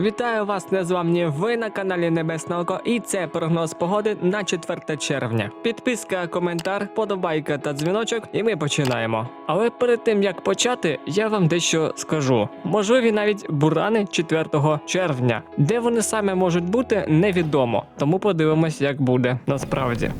Вітаю вас, незламні. Ви на каналі Небесне Око, і це прогноз погоди на 4 червня. Підписка, коментар, подобайка та дзвіночок, і ми починаємо. Але перед тим як почати, я вам дещо скажу. Можливі навіть бурани 4 червня. Де вони саме можуть бути, невідомо. Тому подивимось, як буде насправді.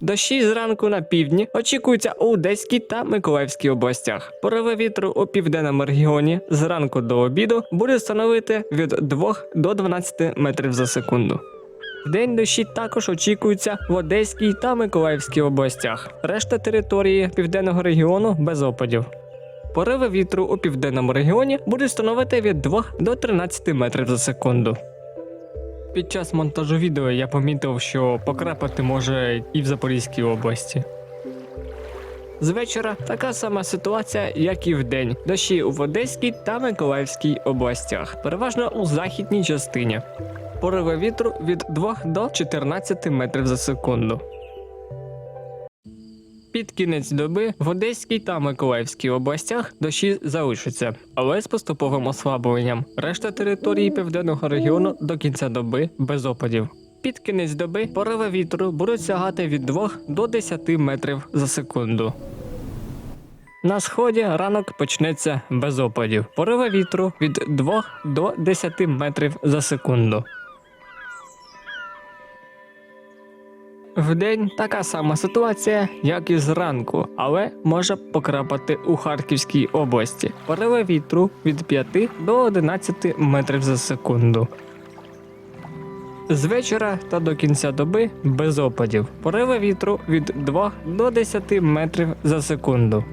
Дощі зранку на півдні очікуються у Одеській та Миколаївській областях. Пориви вітру у південному регіоні зранку до обіду буде становити від 2 до 12 метрів за секунду. День дощі також очікуються в Одеській та Миколаївській областях. Решта території південного регіону без опадів. Пориви вітру у південному регіоні будуть становити від 2 до 13 метрів за секунду. Під час монтажу відео я помітив, що покрапати може і в Запорізькій області. З вечора така сама ситуація, як і вдень. Дощі в Одеській та Миколаївській областях, переважно у західній частині. Пориви вітру від 2 до 14 метрів за секунду. Під кінець доби в Одеській та Миколаївській областях дощі залишаться, але з поступовим ослабленням. Решта території південного регіону до кінця доби без опадів. Під кінець доби пориви вітру будуть сягати від 2 до 10 метрів за секунду. На сході ранок почнеться без опадів. Пориви вітру від 2 до 10 метрів за секунду. Вдень така сама ситуація, як і зранку, але може покрапати у Харківській області. Пориви вітру від 5 до 11 метрів за секунду. З вечора та до кінця доби без опадів. Пориви вітру від 2 до 10 метрів за секунду.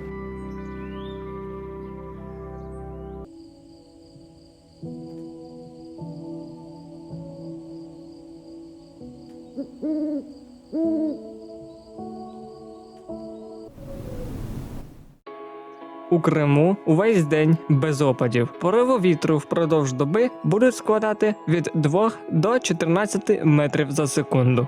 У Криму увесь день без опадів. Пориву вітру впродовж доби будуть складати від 2 до 14 метрів за секунду.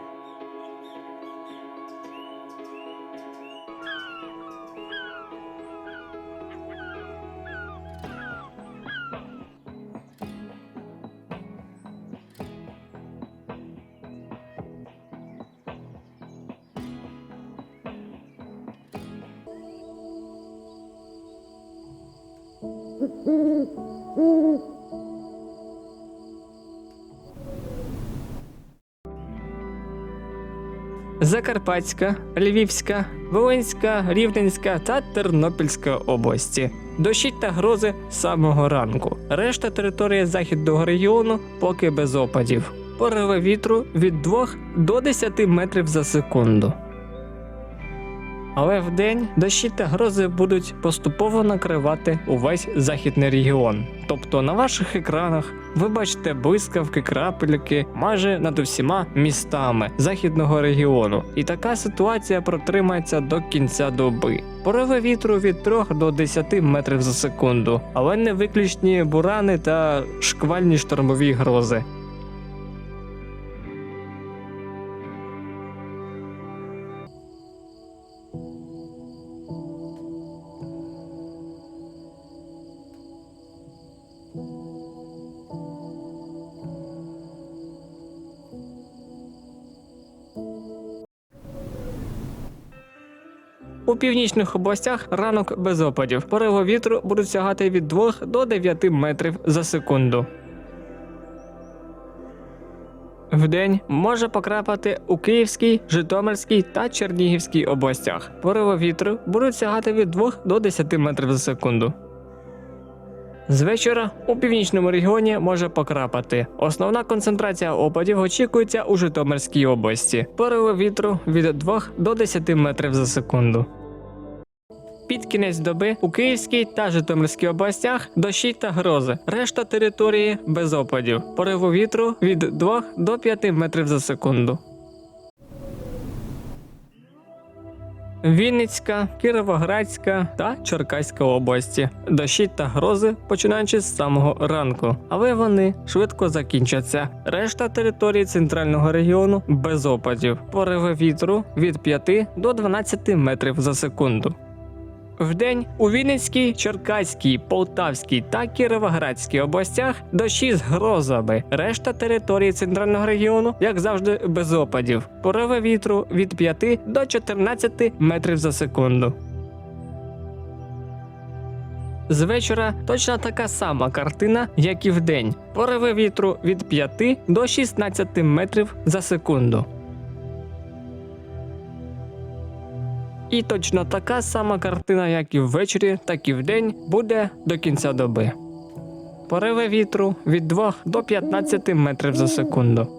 Закарпатська, Львівська, Волинська, Рівненська та Тернопільська області. Дощі та грози з самого ранку. Решта території західного регіону поки без опадів. Пориви вітру від 2 до 10 метрів за секунду. Але вдень дощі та грози будуть поступово накривати увесь західний регіон. Тобто на ваших екранах ви бачите блискавки, крапельки майже над усіма містами західного регіону. І така ситуація протримається до кінця доби. Пориви вітру від 3 до 10 метрів за секунду, але не виключні бурани та шквальні штормові грози. У північних областях ранок без опадів. Пориви вітру будуть сягати від 2 до 9 метрів за секунду. Вдень може покрапати у Київській, Житомирській та Чернігівській областях. Пориви вітру будуть сягати від 2 до 10 метрів за секунду. З вечора у північному регіоні може покрапати. Основна концентрація опадів очікується у Житомирській області. Пориви вітру від 2 до 10 метрів за секунду. Під кінець доби у Київській та Житомирській областях дощі та грози. Решта території без опадів. Пориву вітру від 2 до 5 метрів за секунду. Вінницька, Кіровоградська та Черкаська області. Дощі та грози починаючи з самого ранку, але вони швидко закінчаться. Решта території центрального регіону без опадів. Пориви вітру від 5 до 12 метрів за секунду. Вдень у Вінницькій, Черкаській, Полтавській та Кіровоградській областях дощі з грозами. Решта території центрального регіону, як завжди, без опадів. Пориви вітру від 5 до 14 метрів за секунду. З вечора точно така сама картина, як і вдень. Пориви вітру від 5 до 16 метрів за секунду. І точно така сама картина, як і ввечері, так і вдень, буде до кінця доби. Пориви вітру від 2 до 15 метрів за секунду.